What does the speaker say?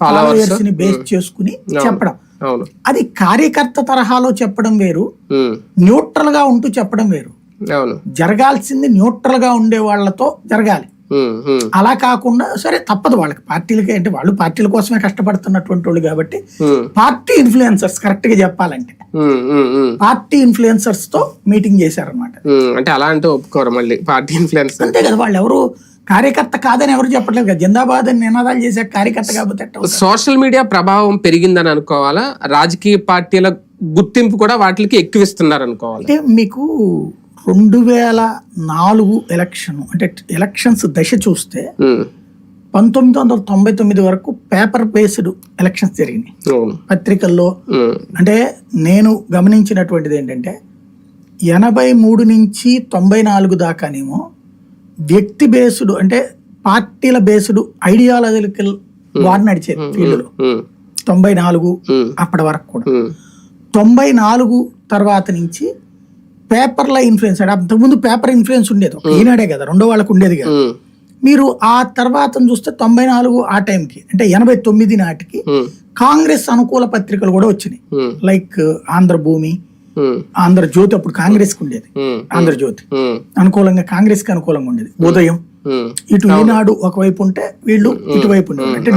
ఫాలోవర్స్ని base చేసుకుని చెప్పడం. అది కార్యకర్త తరహాలో చెప్పడం వేరు న్యూట్రల్గా ఉంటూ చెప్పడం వేరు. జరగాల్సింది న్యూట్రల్గా ఉండే వాళ్ళతో జరగాలి. అలా కాకుండా సరే తప్పదు వాళ్ళకి. పార్టీలకి అంటే వాళ్ళు పార్టీల కోసమే కష్టపడుతున్నటువంటి వాళ్ళు కాబట్టి పార్టీ ఇన్ఫ్లుయెన్సర్స్ కరెక్ట్గా చెప్పాలంటే పార్టీ ఇన్ఫ్లుయెన్సర్స్తో మీటింగ్ చేశారనమాట అంటే అలా అంటే ఒప్పుకోరు మళ్ళీ పార్టీ ఇన్ఫ్లుయెన్స్ అంతే కదా వాళ్ళు ఎవరు కార్యకర్త కాదని ఎవరు చెప్పట్లేదు కదా. జిందాబాద్ అని నినాదాలు చేసే కార్యకర్త కాబట్టి? సోషల్ మీడియా ప్రభావం పెరిగిందని అనుకోవాలా? రాజకీయ పార్టీల గుర్తింపు కూడా వాటికి ఎక్కువ ఇస్తున్నారు అనుకోవాలి అంటే మీకు రెండు వేల నాలుగు ఎలక్షన్ అంటే ఎలక్షన్స్ దశ చూస్తే పంతొమ్మిది వందల తొంభై తొమ్మిది వరకు పేపర్ బేస్డ్ ఎలక్షన్స్ జరిగినాయి. పత్రికల్లో అంటే నేను గమనించినటువంటిది ఏంటంటే ఎనభై మూడు నుంచి తొంభై నాలుగు దాకానేమో వ్యక్తి బేస్డ్ అంటే పార్టీల బేస్డ్ ఐడియాలజికల్ వార్ నడిచేది ఫీల్డ్లో. తొంభై నాలుగు అప్పటి వరకు కూడా. తొంభై నాలుగు తర్వాత నుంచి పేపర్ల ఇన్ఫ్లుయెన్స్ అంటే అంతకుముందు పేపర్ ఇన్ఫ్లుయెన్స్ ఉండేది. ఈనాడే కదా రెండో వాళ్ళకు ఉండేది కదా. మీరు ఆ తర్వాత చూస్తే తొంభై నాలుగు ఆ టైంకి అంటే ఎనభై తొమ్మిది నాటికి కాంగ్రెస్ అనుకూల పత్రికలు కూడా వచ్చినాయి. లైక్ ఆంధ్రభూమి ఆంధ్రజ్యోతి అప్పుడు కాంగ్రెస్కు ఉండేది ఆంధ్రజ్యోతి. అనుకూలంగా కాంగ్రెస్కి అనుకూలంగా ఉండేది. ఉదయం. ఇటు ఈనాడు ఒకవైపు ఉంటే వీళ్ళు ఇటువైపు ఉండేది అంటే